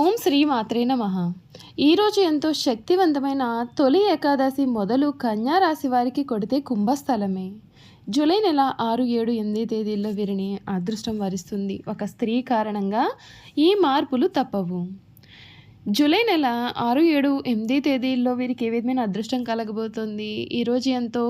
ఓం శ్రీ మాత్రే నమ. ఈరోజు ఎంతో శక్తివంతమైన తొలి ఏకాదశి మొదలు కన్యారాశి వారికి కొడితే కుంభస్థలమే. జూలై నెల ఆరు ఏడు ఎనిమిది తేదీల్లో వీరిని అదృష్టం వరిస్తుంది. ఒక స్త్రీ కారణంగా ఈ మార్పులు తప్పవు. జూలై నెల ఆరు ఏడు ఎనిమిది తేదీల్లో వీరికి ఏ విధమైన అదృష్టం కలగబోతుంది? ఈరోజు ఎంతో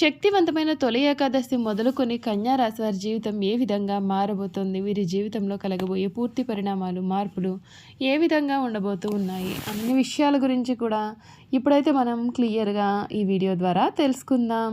శక్తివంతమైన తొలి ఏకాదశి మొదలుకొని కన్యారాశి వారి జీవితం ఏ విధంగా మారబోతుంది? వీరి జీవితంలో కలగబోయే పూర్తి పరిణామాలు మార్పులు ఏ విధంగా ఉండబోతూ ఉన్నాయి? అన్ని విషయాల గురించి కూడా ఇప్పుడైతే మనం క్లియర్గా ఈ వీడియో ద్వారా తెలుసుకుందాం.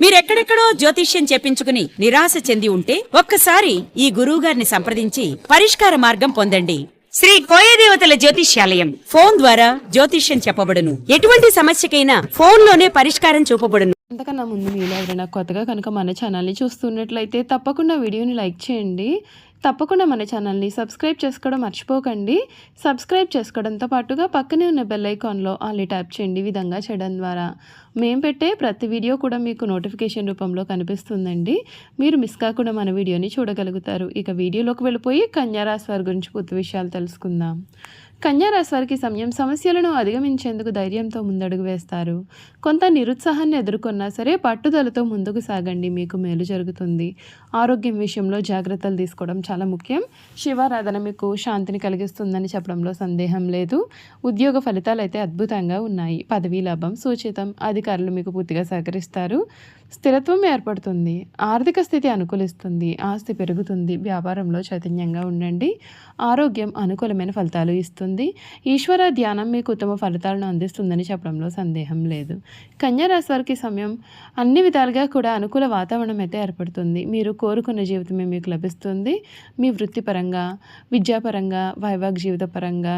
మీరెక్కడెక్కడో జ్యోతిష్యం చెప్పించుకుని నిరాశ చెంది ఉంటే ఒక్కసారి ఈ గురువుగారిని సంప్రదించి పరిష్కార మార్గం పొందండి. శ్రీ కోయదేవతల జ్యోతిష్యాలయం. ఫోన్ ద్వారా జ్యోతిష్యం చెప్పబడును. ఎటువంటి సమస్యకైనా ఫోన్లోనే పరిష్కారం చూపబడును. అంతకన్నా ముందు మీరు ఎవరైనా కొత్తగా కనుక మన ఛానల్ని చూస్తున్నట్లయితే తప్పకుండా వీడియోని లైక్ చేయండి. తప్పకుండా మన ఛానల్ని సబ్స్క్రైబ్ చేసుకోవడం మర్చిపోకండి. సబ్స్క్రైబ్ చేసుకోవడంతో పాటుగా పక్కనే ఉన్న బెల్ ఐకాన్లో ఆల్ని ట్యాప్ చేయండి ఈ విధంగా చేయడం ద్వారా. మేము పెట్టే ప్రతి వీడియో కూడా మీకు నోటిఫికేషన్ రూపంలో కనిపిస్తుందండి. మీరు మిస్ కాకుండా మన వీడియోని చూడగలుగుతారు. ఇక వీడియోలోకి వెళ్ళిపోయి కన్యారాశి వారి గురించి పూర్తి విషయాలు తెలుసుకుందాం. కన్యారాశి వారికి సమయం సమస్యలను అధిగమించేందుకు ధైర్యంతో ముందడుగు వేస్తారు. కొంత నిరుత్సాహాన్ని ఎదుర్కొన్నా సరే పట్టుదలతో ముందుకు సాగండి. మీకు మేలు జరుగుతుంది. ఆరోగ్యం విషయంలో జాగ్రత్తలు తీసుకోవడం చాలా ముఖ్యం. శివారాధన మీకు శాంతిని కలిగిస్తుందని చెప్పడంలో సందేహం లేదు. ఉద్యోగ ఫలితాలు అయితే అద్భుతంగా ఉన్నాయి. పదవీ లాభం సూచితం అధికారులు మీకు పూర్తిగా సహకరిస్తారు. స్థిరత్వం ఏర్పడుతుంది. ఆర్థిక స్థితి అనుకూలిస్తుంది. ఆస్తి పెరుగుతుంది. వ్యాపారంలో చైతన్యంగా ఉండండి. ఆరోగ్యం అనుకూలమైన ఫలితాలు ఇస్తుంది. ఈశ్వర ధ్యానం మీకు ఉత్తమ ఫలితాలను అందిస్తుందని చెప్పడంలో సందేహం లేదు. కన్యారాశి వారికి సమయం అన్ని విధాలుగా కూడా అనుకూల వాతావరణం అయితే ఏర్పడుతుంది. మీరు కోరుకున్న జీవితమే మీకు లభిస్తుంది. మీ వృత్తిపరంగా విద్యాపరంగా వైవాహిక జీవిత పరంగా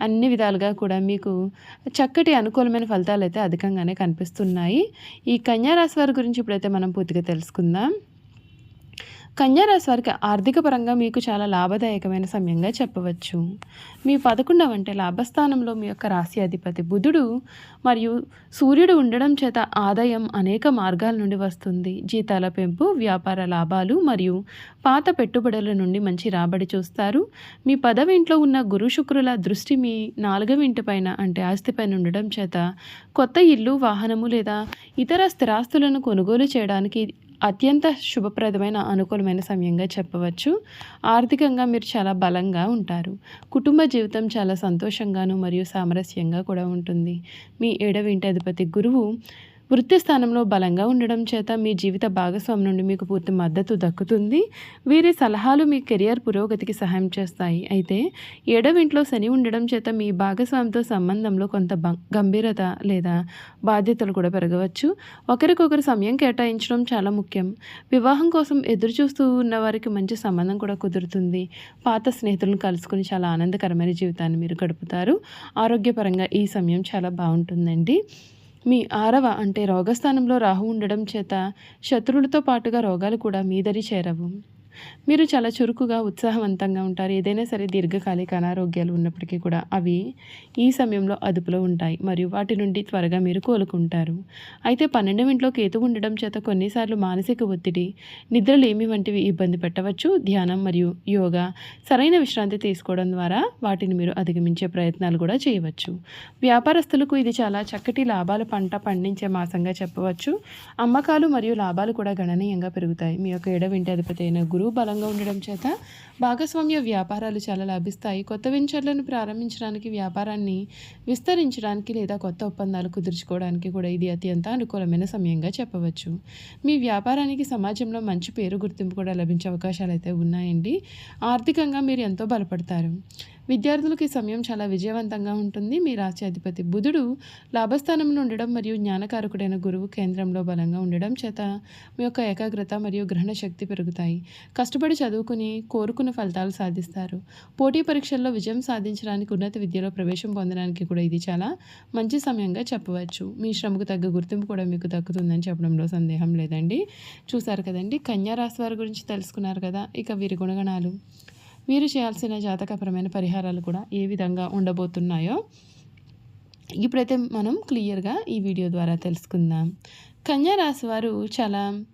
అన్ని విధాలుగా కూడా మీకు చక్కటి అనుకూలమైన ఫలితాలు అయితే అధికంగానే కనిపిస్తున్నాయి. ఈ కన్యారాశి వారి గురించి ఇప్పుడైతే మనం పూర్తిగా తెలుసుకుందాం. కన్యారాశి వారికి ఆర్థిక పరంగా మీకు చాలా లాభదాయకమైన సమయంగా చెప్పవచ్చు. మీ పదకొండవ అంటే లాభస్థానంలో మీ యొక్క రాశి అధిపతి బుధుడు మరియు సూర్యుడు ఉండడం చేత ఆదాయం అనేక మార్గాల నుండి వస్తుంది. జీతాల పెంపు వ్యాపార లాభాలు మరియు పాత పెట్టుబడుల నుండి మంచి రాబడి చూస్తారు. మీ పదవింట్లో ఉన్న గురు శుక్రుల దృష్టి మీ నాలుగవ ఇంటిపైన అంటే ఆస్తిపైన ఉండడం చేత కొత్త ఇల్లు వాహనము లేదా ఇతర స్థిరాస్తులను కొనుగోలు చేయడానికి అత్యంత శుభప్రదమైన అనుకూలమైన సమయంగా చెప్పవచ్చు. ఆర్థికంగా మీరు చాలా బలంగా ఉంటారు. కుటుంబ జీవితం చాలా సంతోషంగాను మరియు సామరస్యంగా కూడా ఉంటుంది. మీ ఏడవ ఇంటి అధిపతి గురువు వృత్తి స్థానంలో బలంగా ఉండడం చేత మీ జీవిత భాగస్వామి నుండి మీకు పూర్తి మద్దతు దక్కుతుంది. వీరి సలహాలు మీ కెరియర్ పురోగతికి సహాయం చేస్తాయి. అయితే ఏడవ ఇంట్లో శని ఉండడం చేత మీ భాగస్వామితో సంబంధంలో కొంత గంభీరత లేదా బాధ్యతలు కూడా పెరగవచ్చు. ఒకరికొకరు సమయం కేటాయించడం చాలా ముఖ్యం. వివాహం కోసం ఎదురు చూస్తూ ఉన్న వారికి మంచి సంబంధం కూడా కుదురుతుంది. పాత స్నేహితులను కలుసుకుని చాలా ఆనందకరమైన జీవితాన్ని మీరు గడుపుతారు. ఆరోగ్యపరంగా ఈ సమయం చాలా బాగుంటుందండి. మీ ఆరవ అంటే రోగస్థానంలో రాహు ఉండడం చేత శత్రువులతో పాటుగా రోగాలు కూడా మీ దరి చేరవు. మీరు చాలా చురుకుగా ఉత్సాహవంతంగా ఉంటారు. ఏదైనా సరే దీర్ఘకాలిక అనారోగ్యాలు ఉన్నప్పటికీ కూడా అవి ఈ సమయంలో అదుపులో ఉంటాయి మరియు వాటి నుండి త్వరగా మీరు కోలుకుంటారు. అయితే పన్నెండవ ఇంట్లో కేతు ఉండడం చేత కొన్నిసార్లు మానసిక ఒత్తిడి నిద్రలేమి వంటివి ఇబ్బంది పెట్టవచ్చు. ధ్యానం మరియు యోగా సరైన విశ్రాంతి తీసుకోవడం ద్వారా వాటిని మీరు అధిగమించే ప్రయత్నాలు కూడా చేయవచ్చు. వ్యాపారస్తులకు ఇది చాలా చక్కటి లాభాల పంట పండించే మాసంగా చెప్పవచ్చు. అమ్మకాలు మరియు లాభాలు కూడా గణనీయంగా పెరుగుతాయి. మీ యొక్క ఏడవ అధిపతి అయిన గురువు గురువు బలంగా ఉండడం చేత భాగస్వామ్య వ్యాపారాలు చాలా లభిస్తాయి. కొత్త వెంచర్లను ప్రారంభించడానికి వ్యాపారాన్ని విస్తరించడానికి లేదా కొత్త ఒప్పందాలు కుదుర్చుకోవడానికి కూడా ఇది అత్యంత అనుకూలమైన సమయంగా చెప్పవచ్చు. మీ వ్యాపారానికి సమాజంలో మంచి పేరు గుర్తింపు కూడా లభించే అవకాశాలు అయితే ఉన్నాయండి. ఆర్థికంగా మీరు ఎంతో బలపడతారు. విద్యార్థులకు ఈ సమయం చాలా విజయవంతంగా ఉంటుంది. మీ రాశ్యాధిపతి బుధుడు లాభస్థానంలో ఉండడం మరియు జ్ఞానకారకుడైన గురువు కేంద్రంలో బలంగా ఉండడం చేత మీ యొక్క ఏకాగ్రత మరియు గ్రహణ శక్తి పెరుగుతాయి. కష్టపడి చదువుకుని కోరుకున్న ఫలితాలు సాధిస్తారు. పోటీ పరీక్షల్లో విజయం సాధించడానికి ఉన్నత విద్యలో ప్రవేశం పొందడానికి కూడా ఇది చాలా మంచి సమయంగా చెప్పవచ్చు. మీ శ్రమకు తగ్గ గుర్తింపు కూడా మీకు దక్కుతుందని చెప్పడంలో సందేహం లేదండి. చూసారు కదండి? కన్యా రాశి వారి గురించి తెలుసుకున్నారు కదా? ఇక వీరి గుణగణాలు. మీరు చేయాల్సిన జాతకపరమైన పరిహారాలు కూడా ఏ విధంగా ఉండబోతున్నాయో ఇప్పుడైతే మనం క్లియర్గా ఈ వీడియో ద్వారా తెలుసుకుందాం. కన్యా రాశి వారు చాలా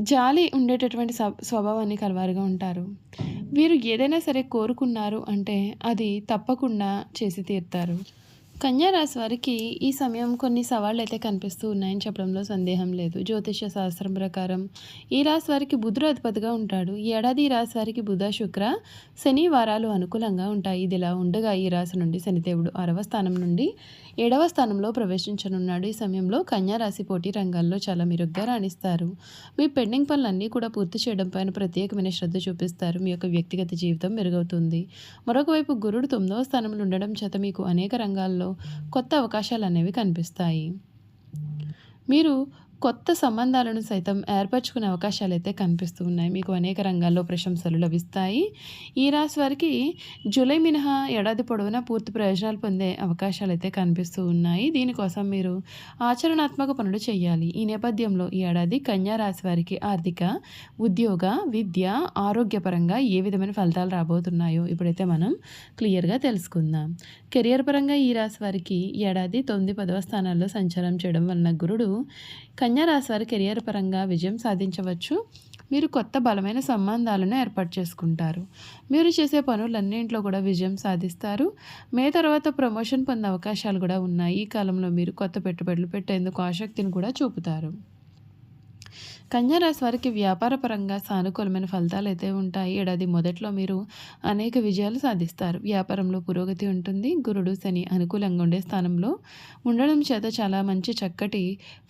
జాలి ఉండేటటువంటి స్వభావాన్ని కలవారుగా ఉంటారు. వీరు ఏదైనా సరే కోరుకున్నారు అంటే అది తప్పకుండా చేసి తీరుతారు. కన్యారాశి వారికి ఈ సమయం కొన్ని సవాళ్ళు అయితే కనిపిస్తూ ఉన్నాయని చెప్పడంలో సందేహం లేదు. జ్యోతిష శాస్త్రం ప్రకారం ఈ రాశి వారికి బుధుడు అధిపతిగా ఉంటాడు. ఈ ఏడాది ఈ రాశి వారికి బుధ శుక్ర శని వారాలు అనుకూలంగా ఉంటాయి. ఇది ఇలా ఉండగా ఈ రాశి నుండి శనిదేవుడు ఆరవ స్థానం నుండి ఏడవ స్థానంలో ప్రవేశించనున్నాడు. ఈ సమయంలో కన్యారాశి పోటీ రంగాల్లో చాలా మెరుగ్గా రాణిస్తారు. మీ పెండింగ్ పనులన్నీ కూడా పూర్తి చేయడం పైన ప్రత్యేకమైన శ్రద్ధ చూపిస్తారు. మీ యొక్క వ్యక్తిగత జీవితం మెరుగవుతుంది. మరొకవైపు గురుడు తొమ్మిదవ స్థానంలో ఉండడం చేత మీకు అనేక రంగాల్లో కొత్త అవకాశాలు అనేవి కనిపిస్తాయి. మీరు కొత్త సంబంధాలను సైతం ఏర్పరచుకునే అవకాశాలు అయితే కనిపిస్తూ ఉన్నాయి మీకు అనేక రంగాల్లో ప్రశంసలు లభిస్తాయి. ఈ రాశి వారికి జూలై మినహా ఏడాది పొడవునా పూర్తి ప్రయోజనాలు పొందే అవకాశాలు అయితే కనిపిస్తూ ఉన్నాయి దీనికోసం మీరు ఆచరణాత్మక పనులు చేయాలి. ఈ నేపథ్యంలో ఈ ఏడాది కన్యా రాశి వారికి ఆర్థిక ఉద్యోగ విద్య ఆరోగ్యపరంగా ఏ విధమైన ఫలితాలు రాబోతున్నాయో ఇప్పుడైతే మనం క్లియర్గా తెలుసుకుందాం. కెరియర్ పరంగా ఈ రాశి వారికి ఏడాది తొమ్మిది పదవ స్థానాల్లో సంచారం చేయడం వలన గురుడు కన్యారాశి వారి కెరియర్ పరంగా విజయం సాధించవచ్చు. మీరు కొత్త బలమైన సంబంధాలను ఏర్పాటు చేసుకుంటారు. మీరు చేసే పనులన్నింటిలో కూడా విజయం సాధిస్తారు. మే తర్వాత ప్రమోషన్ పొందే అవకాశాలు కూడా ఉన్నాయి. ఈ కాలంలో మీరు కొత్త పెట్టుబడులు పెట్టేందుకు ఆసక్తిని కూడా చూపుతారు. కన్యారాశి వారికి వ్యాపారపరంగా సానుకూలమైన ఫలితాలు అయితే ఉంటాయి. ఏడాది మొదట్లో మీరు అనేక విజయాలు సాధిస్తారు. వ్యాపారంలో పురోగతి ఉంటుంది. గురుడు శని అనుకూలంగా ఉండే స్థానంలో ఉండడం చేత చాలా మంచి చక్కటి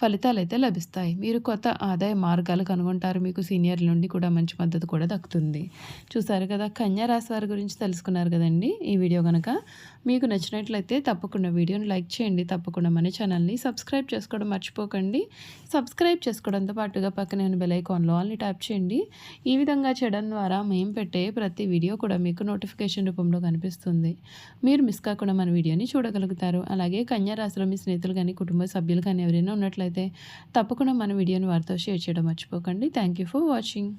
ఫలితాలు అయితే లభిస్తాయి. మీరు కొత్త ఆదాయ మార్గాలు కనుగొంటారు. మీకు సీనియర్ల నుండి కూడా మంచి మద్దతు కూడా దక్కుతుంది. చూసారు కదా కన్యారాశి వారి గురించి తెలుసుకున్నారు కదండి. ఈ వీడియో కనుక మీకు నచ్చినట్లయితే తప్పకుండా వీడియోని లైక్ చేయండి. తప్పకుండా మన ఛానల్ని సబ్స్క్రైబ్ చేసుకోవడం మర్చిపోకండి. సబ్స్క్రైబ్ చేసుకోవడంతో పాటుగా పక్కనే ఉన్న బెల్ ఐకాన్లో ఆల్ని ట్యాప్ చేయండి. ఈ విధంగా చేయడం ద్వారా మేము పెట్టే ప్రతి వీడియో కూడా మీకు నోటిఫికేషన్ రూపంలో కనిపిస్తుంది. మీరు మిస్ కాకుండా మన వీడియోని చూడగలుగుతారు. అలాగే కన్యా రాశిలో మీ స్నేహితులు కానీ కుటుంబ సభ్యులు కానీ ఎవరైనా ఉన్నట్లయితే తప్పకుండా మన వీడియోని వారితో షేర్ చేయడం మర్చిపోకండి. Thank you for watching